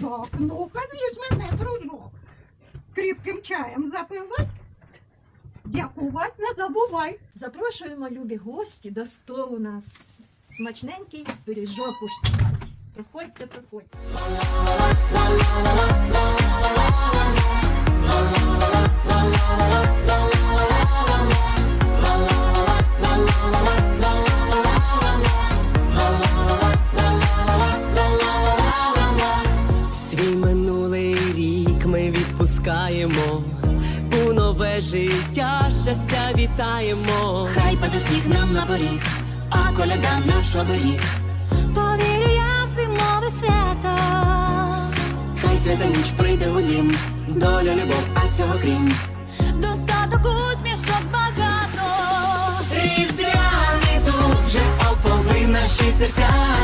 Так, ну-ка з'їж мене, дружок. Кріпким чаєм запивай. Дякувати не забувай. Запрошуємо любі гості до столу нас. Смачненький пиріжок уштувати. Проходьте, проходьте. Минулий рік ми відпускаємо, у нове життя щастя вітаємо. Хай паде сніг нам на поріг, а коляда наш оберіг. Повірю я в зимове свято. Хай свята ніч прийде у дім, доля, любов, а цього крім. Достаток усмішок багато. Різдвяний дух вже оповив наші серця.